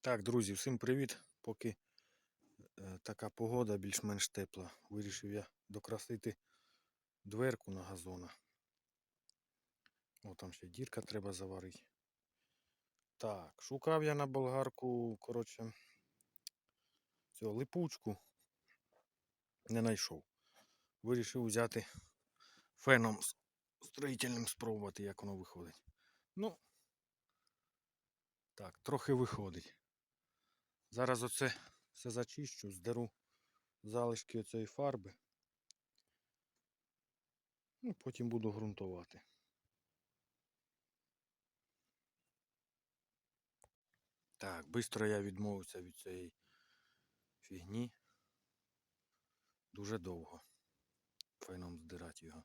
Так, друзі, всім привіт. Поки е, така погода більш-менш тепла, вирішив я докрасити дверку на газона. О, там ще дірка треба заварити. Так, шукав я на болгарку, коротше, цього липучку. Не знайшов. Вирішив взяти феном строїтельним спробувати, як воно виходить. Ну, так, трохи виходить. Зараз оце все зачищу, здеру залишки оцієї фарби. Ну, потім буду ґрунтувати. Так, швидко я відмовився від цієї фігні. Дуже довго. Феном здирати його.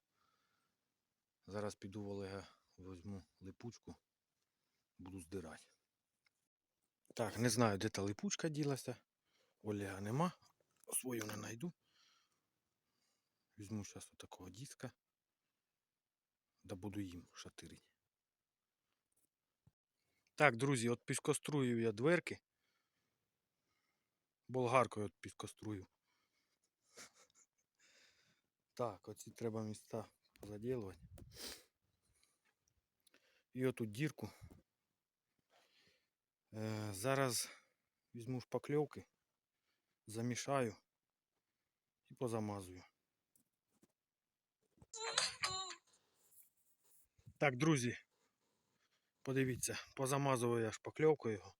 Зараз піду в Олега, візьму липучку, буду здирати. Так, не знаю, де та липучка ділася. Олега нема. Свою не знайду. Візьму зараз такого диска. Да буду їм шатирити. Так, друзі, от піскоструїв я дверки. Болгаркою от піскострую. Так, оці треба місця позаділувати. І оту дірку. Е, зараз візьму шпакльовки, замішаю і позамазую. Так, друзі, подивіться, позамазую я шпакльовкою його.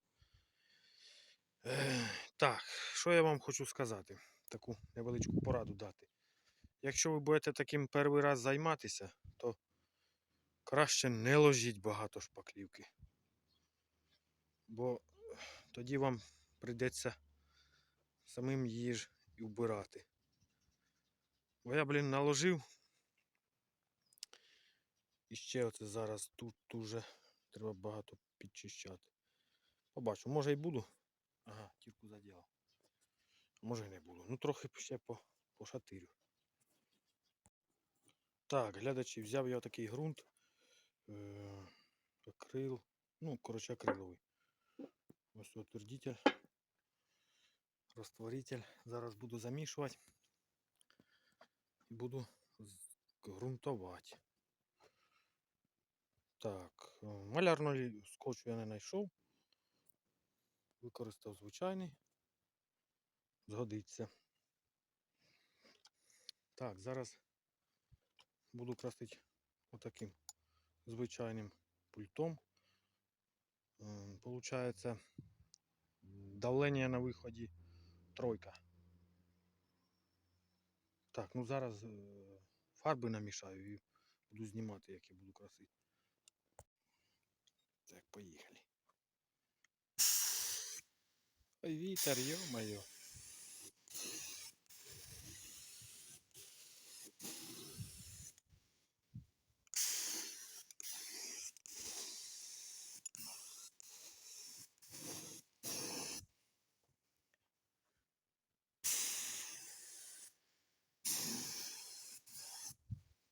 Так, що я вам хочу сказати? Таку невеличку пораду дати. Якщо ви будете таким перший раз займатися, то краще не ложіть багато шпаклівки. Бо тоді вам прийдеться самим її ж і вбирати. Бо я, блін, наложив. І ще оце зараз тут дуже треба багато підчищати. Побачу, може і буду. Ага, тірку заділав. Може і не буду. Ну трохи ще по, пошатирю. Так, глядачі, взяв я такий ґрунт. Е, акрил. Ну, коротше, акриловий. Ось утвердитель. Розтворитель. Зараз буду замішувати. І буду ґрунтувати. Так, е, малярного скотчу я не знайшов. Використав звичайний. Згодиться. Так, зараз буду красити отаким звичайним пультом. Получається давлення на виході тройка. Так, ну зараз е, фарби намішаю і буду знімати, як я буду красити. Так, поїхали. Ой, вітер, йо-моє.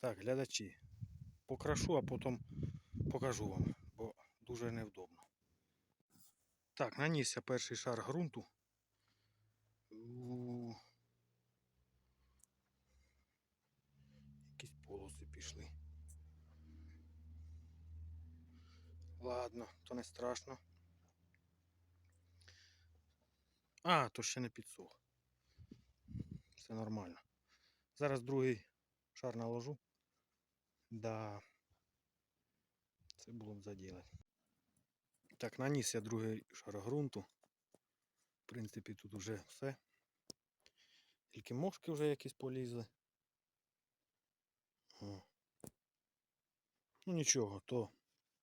Так, глядачі. Покрашу, а потім покажу вам, бо дуже невдобно. Так, наніс я перший шар ґрунту. Якісь полоси пішли. Ладно, то не страшно. А, то ще не підсох. Все нормально. Зараз другий шар наложу. Да. Це було б заділати. Так, наніс я другий шар ґрунту. В принципі, тут уже все. Тільки мошки вже якісь полізли. О. Ну нічого, то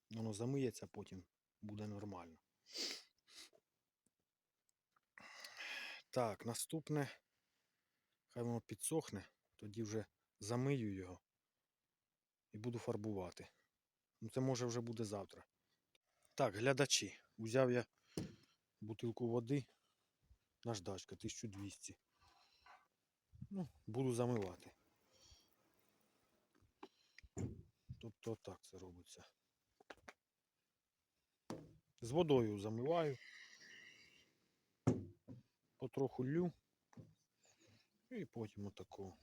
воно замиється, потім буде нормально. Так, наступне. Хай воно підсохне, тоді вже замию його і буду фарбувати. Ну це може вже буде завтра. Так, глядачі. Взяв я бутилку води наждачка 1200. Ну, буду замивати. Тобто так це робиться. З водою замиваю. потроху лю. І потім отаку.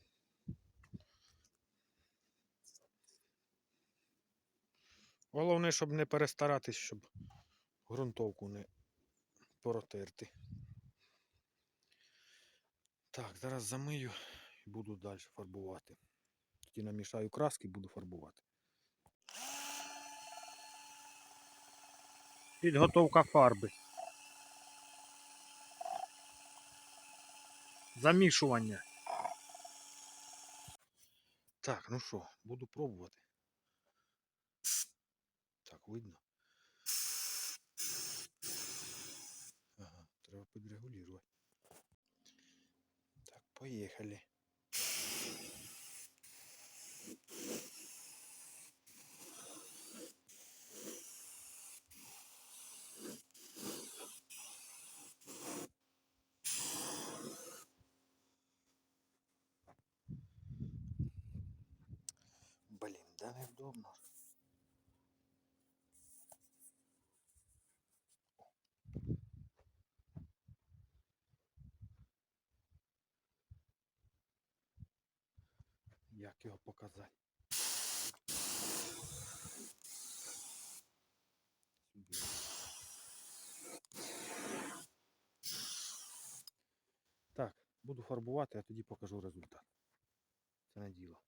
Головне, щоб не перестаратись, щоб ґрунтовку не протерти. Так, зараз замию і буду далі фарбувати. Тоді намішаю краски і буду фарбувати. Підготовка фарби. Замішування. Так, ну що, буду пробувати. Так, видно. Ага, треба підрегулювати. Так, поїхали. Блін, да невдобно. Як його показати? Так, буду фарбувати, а тоді покажу результат. Це не діло.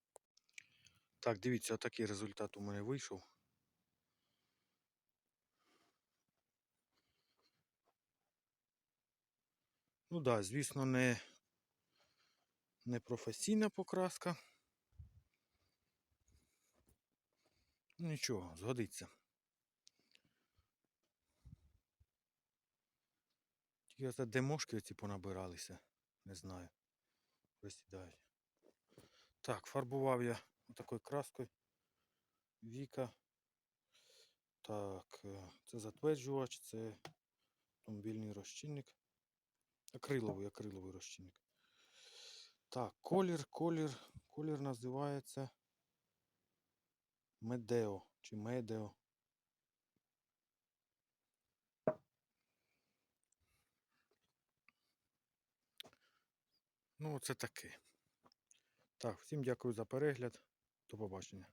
Так, дивіться, отакий результат у мене вийшов. Ну так, да, звісно, не, не професійна покраска. Нічого, згодиться. Тільки оце де мошки оці понабиралися, не знаю. Присідають. Так, фарбував я такою краскою. Віка. Так, е, це затверджувач, це автомобільний розчинник. Акриловий, акриловий розчинник. Так, колір, колір, колір називається Медео чи Медео. Ну, це таке. Так, всім дякую за перегляд. До побачення.